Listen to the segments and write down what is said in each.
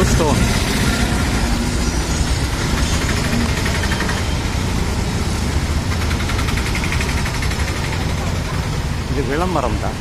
Blue stone இது விளம்பரம் தான்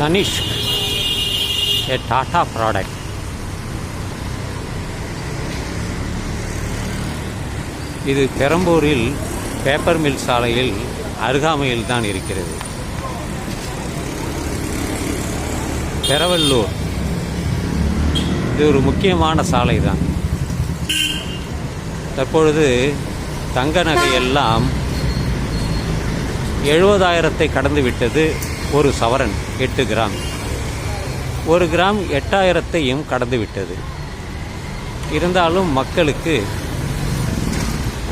Tanishq, a Tata product. இது பெரம்பூரில் பேப்பர் மில் சாலையில் அருகாமையில் தான் இருக்கிறது. பெரவல்லூர். இது ஒரு முக்கியமான சாலை தான். தற்பொழுது தங்க நகை எல்லாம் எழுபதாயிரத்தை கடந்து விட்டது. ஒரு சவரன் எட்டு கிராம். ஒரு கிராம் எட்டாயிரத்தையும் கடந்துவிட்டது. இருந்தாலும் மக்களுக்கு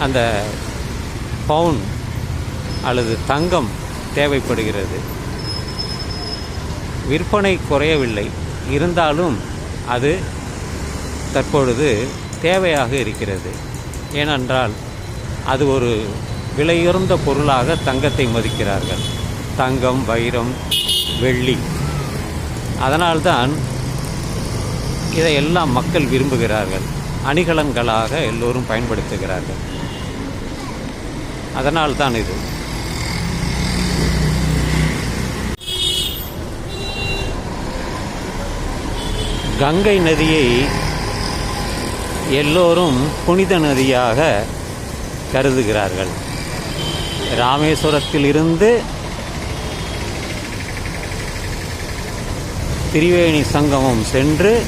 அந்த பவுன் அல்லது தங்கம் தேவைப்படுகிறது. விற்பனை குறையவில்லை. இருந்தாலும் அது தற்பொழுது தேவையாக இருக்கிறது. ஏனென்றால் அது ஒரு விலையுறந்த பொருளாக தங்கத்தை மதிக்கிறார்கள். தங்கம் வைரம் வெள்ளி. அதனால்தான் இதையெல்லாம் மக்கள் விரும்புகிறார்கள். அணிகலன்களாக எல்லோரும் பயன்படுத்துகிறார்கள். அதனால்தான் இது. கங்கை நதியை எல்லோரும் புனித நதியாக கருதுகிறார்கள். ராமேஸ்வரத்திலிருந்து திரிவேணி சங்கமம் சென்று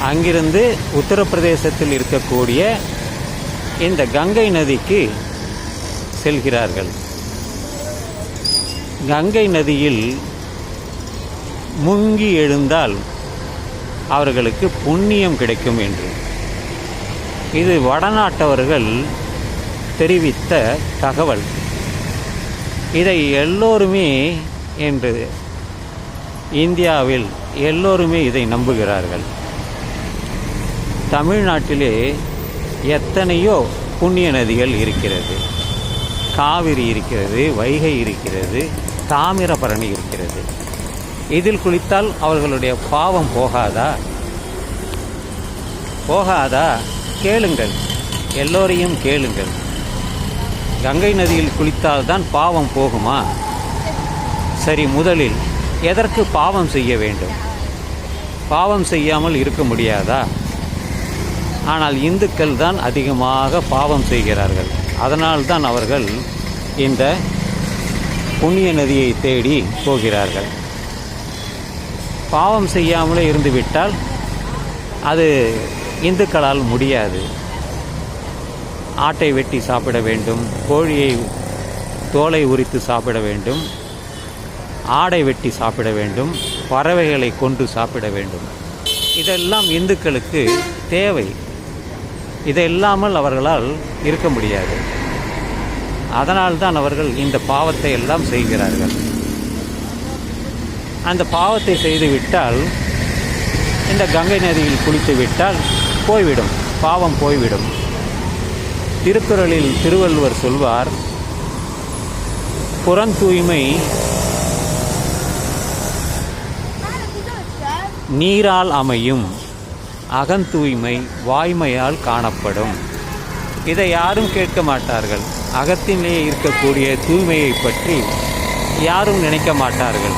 அங்கிருந்து உத்தரப்பிரதேசத்தில் இருக்கக்கூடிய இந்த கங்கை நதிக்கு செல்கிறார்கள். கங்கை நதியில் முங்கி எழுந்தால் அவர்களுக்கு புண்ணியம் கிடைக்கும் என்று. இது வடநாட்டவர்கள் தெரிவித்த தகவல். இதை எல்லோருமே என்று இந்தியாவில் எல்லோருமே இதை நம்புகிறார்கள். தமிழ்நாட்டிலே எத்தனையோ புண்ணிய நதிகள் இருக்கிறது. காவிரி இருக்கிறது வைகை இருக்கிறது தாமிரபரணி இருக்கிறது. இதில் குளித்தால் அவர்களுடைய பாவம் போகாதா? போகாதா? கேளுங்கள். எல்லோரையும் கேளுங்கள். கங்கை நதியில் குளித்தால்தான் பாவம் போகுமா? சரி முதலில் எதற்கு பாவம் செய்ய வேண்டும்? பாவம் செய்யாமல் இருக்க முடியாதா? ஆனால் இந்துக்கள் தான் அதிகமாக பாவம் செய்கிறார்கள். அதனால்தான் அவர்கள் இந்த புண்ணிய நதியை தேடி போகிறார்கள். பாவம் செய்யாமலே இருந்துவிட்டால் அது இந்துக்களால் முடியாது. ஆட்டை வெட்டி சாப்பிட வேண்டும் கோழியை தோலை உரித்து சாப்பிட வேண்டும் ஆடை வெட்டி சாப்பிட வேண்டும் பறவைகளை கொண்டு சாப்பிட வேண்டும். இதெல்லாம் இந்துக்களுக்கு தேவை. இதை இல்லாமல் அவர்களால் இருக்க முடியாது. அதனால்தான் அவர்கள் இந்த பாவத்தை எல்லாம் செய்கிறார்கள். அந்த பாவத்தை செய்துவிட்டால் இந்த கங்கை நதியில் குளித்து விட்டால் போய்விடும் பாவம் போய்விடும். திருக்குறளில் திருவள்ளுவர் சொல்வார் புறந்தூய்மை நீரால் அமையும். அகந்தூய்மை வாய்மையால் காணப்படும். இதை யாரும் கேட்க மாட்டார்கள். அகத்திலே இருக்கக்கூடிய தூய்மையை பற்றி யாரும் நினைக்க மாட்டார்கள்.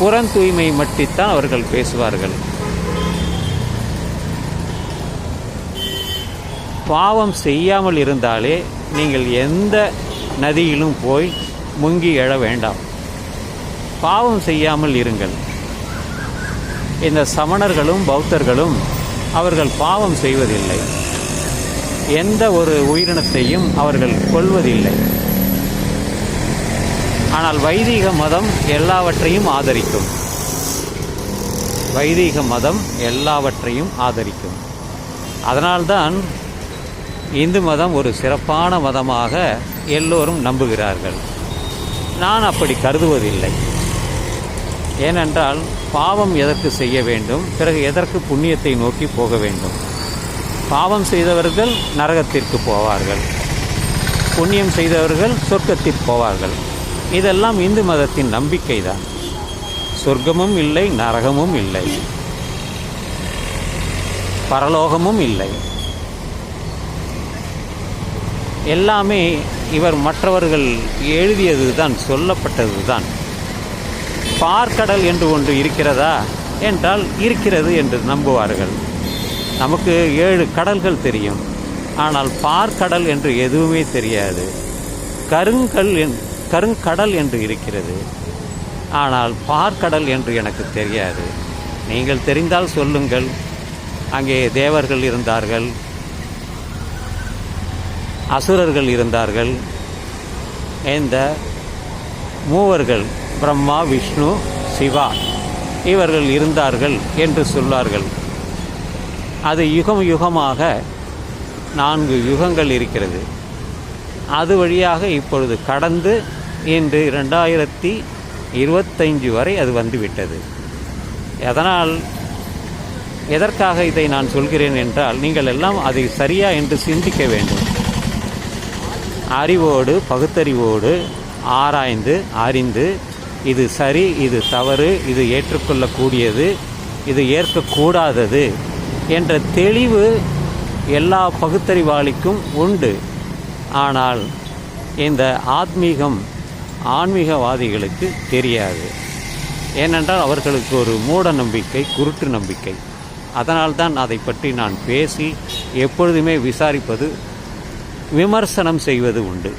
புறந்தூய்மை மட்டித்தான் அவர்கள் பேசுவார்கள். பாவம் செய்யாமல் இருந்தாலே நீங்கள் எந்த நதியிலும் போய் முங்கி எழ வேண்டாம். பாவம் செய்யாமல் இருங்கள். இந்த சமணர்களும் பௌத்தர்களும் அவர்கள் பாவம் செய்வதில்லை. எந்த ஒரு உயிரினத்தையும் அவர்கள் கொல்வதில்லை. ஆனால் வைதீக மதம் எல்லாவற்றையும் ஆதரிக்கும். வைதீக மதம் எல்லாவற்றையும் ஆதரிக்கும். அதனால்தான் இந்து மதம் ஒரு சிறப்பான மதமாக எல்லோரும் நம்புகிறார்கள். நான் அப்படி கருதுவதில்லை. ஏனென்றால் பாவம் எதற்கு செய்ய வேண்டும்? பிறகு எதற்கு புண்ணியத்தை நோக்கி போக வேண்டும்? பாவம் செய்தவர்கள் நரகத்திற்கு போவார்கள். புண்ணியம் செய்தவர்கள் சொர்க்கத்திற்கு போவார்கள். இதெல்லாம் இந்து மதத்தின் நம்பிக்கைதான். சொர்க்கமும் இல்லை நரகமும் இல்லை. பரலோகமும் இல்லை. எல்லாமே இவர் மற்றவர்கள் எழுதியது தான் சொல்லப்பட்டது தான் பார்க்கடல் என்று ஒன்று இருக்கிறதா? என்றால் இருக்கிறது என்று நம்புவார்கள். நமக்கு ஏழு கடல்கள் தெரியும். ஆனால் பார்க்கடல் என்று எதுவுமே தெரியாது. கருங்கல் என் கருங்கடல் என்று இருக்கிறது. ஆனால் பார்க்கடல் என்று எனக்கு தெரியாது. நீங்கள் தெரிந்தால் சொல்லுங்கள். அங்கே தேவர்கள் இருந்தார்கள். அசுரர்கள் இருந்தார்கள். இந்த மூவர்கள் பிரம்மா விஷ்ணு சிவா. இவர்கள் இருந்தார்கள் என்று சொல்வார்கள் அது யுகம் யுகமாக நான்கு யுகங்கள் இருக்கிறது. அது வழியாக இப்பொழுது கடந்து இன்று ரெண்டாயிரத்தி இருபத்தைஞ்சு வரை அது வந்துவிட்டது. எதனால்? எதற்காக இதை நான் சொல்கிறேன் என்றால் நீங்கள் எல்லாம் அதை சரியா என்று சிந்திக்க வேண்டும். அறிவோடு பகுத்தறிவோடு ஆராய்ந்து அறிந்து இது சரி இது தவறு இது ஏற்றுக்கொள்ளக்கூடியது இது ஏற்கக்கூடாதது என்ற தெளிவு எல்லா பகுத்தறிவாளிக்கும் உண்டு. ஆனால் இந்த ஆத்மீகம் ஆன்மீகவாதிகளுக்கு தெரியாது. ஏனென்றால் அவர்களுக்கு ஒரு மூட நம்பிக்கை குருட்டு நம்பிக்கை. அதனால்தான் அதை பற்றி நான் பேசி எப்பொழுதுமே விசாரிப்பது விமர்சனம் செய்வது உண்டு.